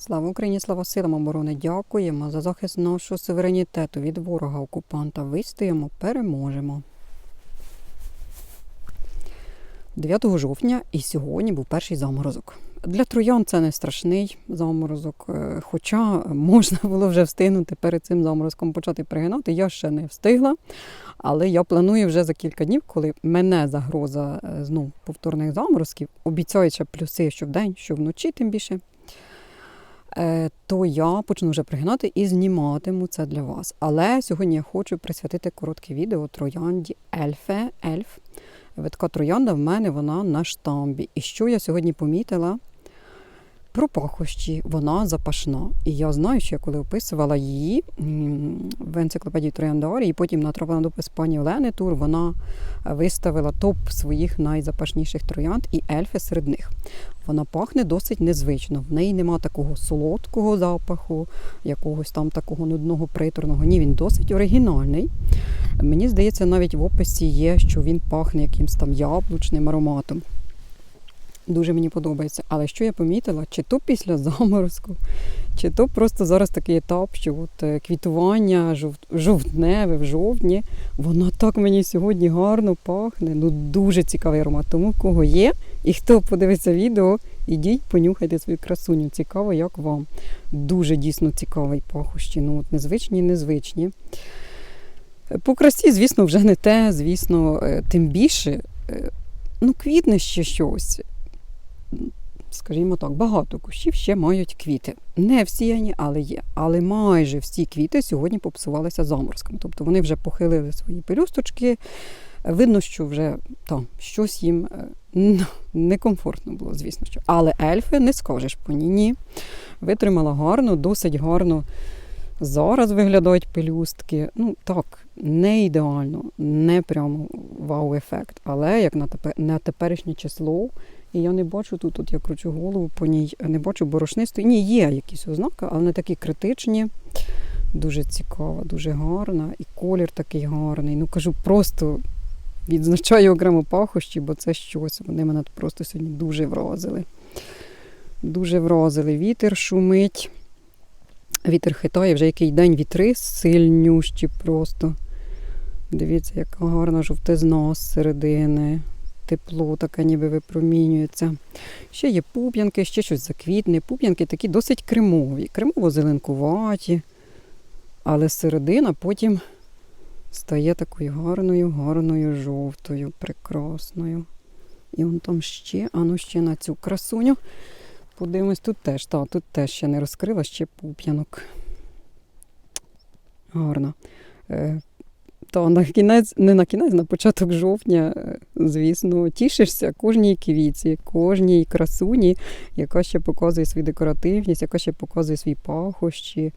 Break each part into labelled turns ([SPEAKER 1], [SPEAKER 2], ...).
[SPEAKER 1] Слава Україні, слава силам оборони! Дякуємо за захист нашого суверенітету від ворога окупанта. Вистоїмо, переможемо. 9 жовтня і сьогодні був перший заморозок. Для троян це не страшний заморозок, е, хоча можна було вже встигнути перед цим заморозком почати пригинати. Я ще не встигла, але я планую вже за кілька днів, коли мене загроза е, знов повторних заморозків, обіцяючи плюси що вдень, що вночі, тим більше. Е, То я почну вже пригинати і зніматиму це для вас. Але сьогодні я хочу присвятити коротке відео троянді Ельфе. Ельф. Така троянда в мене вона на штамбі. І що я сьогодні помітила? Про пахощі, вона запашна. І я знаю, що я коли описувала її в енциклопедії Трояндарії, і потім натрапила на допис пані Олени Тур, вона виставила топ своїх найзапашніших троянд і ельфи серед них. Вона пахне досить незвично. В неї нема такого солодкого запаху, якогось там такого нудного приторного. Ні, він досить оригінальний. Мені здається, навіть в описі є, що він пахне якимось там яблучним ароматом. Дуже мені подобається. Але що я помітила, чи то після заморозку, чи то просто зараз такий етап, що от е, квітування жовтневе в жовтні, воно так мені сьогодні гарно пахне. Ну дуже цікавий аромат. Тому кого є, і хто подивиться відео, ідіть, понюхайте свою красуню. Цікаво, як вам. Дуже дійсно цікавий пахощі. Ну от незвичні, незвичні. По красі, звісно, вже не те, звісно, е, тим більше, е, ну, квітне ще щось. Скажімо так, багато кущів ще мають квіти. Не всіяні, але є. Але майже всі квіти сьогодні попсувалися заморозком. Тобто вони вже похилили свої пелюсточки. Видно, що вже там щось їм е, некомфортно було, звісно. що. Але ельфи не скажеш по ній. Ні. Витримала гарно, досить гарно. Зараз виглядають пелюстки. Ну так, не ідеально, не прямо вау-ефект. Але як на теперішнє число, і я не бачу тут, от я кручу голову по ній, не бачу борошнистої. Ні, є якісь ознаки, але не такі критичні. Дуже цікава, дуже гарна. І колір такий гарний. Ну кажу, просто відзначаю окремо пахощі, бо це щось. Вони мене просто сьогодні дуже вразили. Дуже вразили. Вітер шумить. Вітер хитає, вже який день вітри сильнющі просто. Дивіться, яка гарна жовтизна з середини. Тепло таке ніби випромінюється. Ще є пуп'янки, ще щось заквітне. Пуп'янки такі досить кремові, кремово-зеленкуваті. Але середина потім стає такою гарною, гарною, жовтою, прекрасною. І он там ще, а ну ще на цю красуню. Подивимось, тут теж, та, тут теж ще не розкрила, ще пуп'янок. Гарно. Та на кінець, не на кінець, на початок жовтня, е, звісно, тішишся кожній квітці, кожній красуні, яка ще показує свою декоративність, яка ще показує свої пахощі.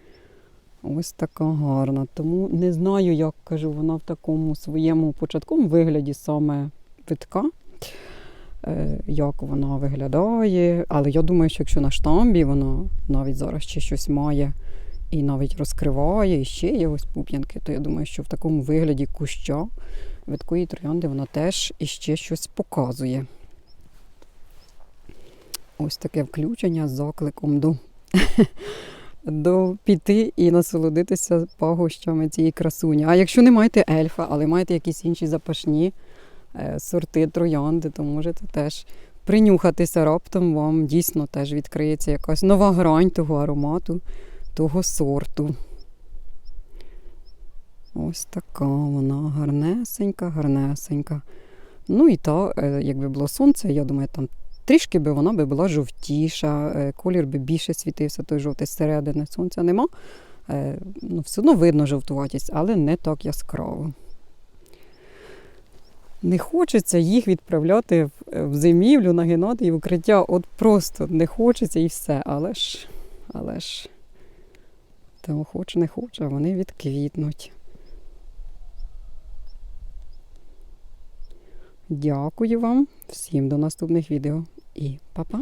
[SPEAKER 1] Ось така гарна. Тому не знаю, як кажу, вона в такому своєму початковому вигляді саме витка е, як вона виглядає. Але я думаю, що якщо на штамбі вона навіть зараз ще щось має і навіть розкриває, і ще є ось пуп'янки, то я думаю, що в такому вигляді куща видкої троянди вона теж іще щось показує. Ось таке включення з закликом до, до піти і насолодитися пагощами цієї красуні. А якщо не маєте ельфа, але маєте якісь інші запашні е, сорти троянди, то можете теж принюхатися раптом, вам дійсно теж відкриється якась нова грань того аромату, того сорту. Ось така вона гарнесенька, гарнесенька. Ну і та, е, якби було сонце, я думаю, там трішки би вона би була жовтіша, е, колір би більше світився, той жовтий зсередини. Сонця нема. Е, Ну, все одно видно жовтуватість, але не так яскраво. Не хочеться їх відправляти в, зимівлю, нагинати і в укриття. От просто не хочеться і все. Але ж, але ж, то хоче, не хоче, вони відквітнуть. Дякую вам всім до наступних відео і па-па!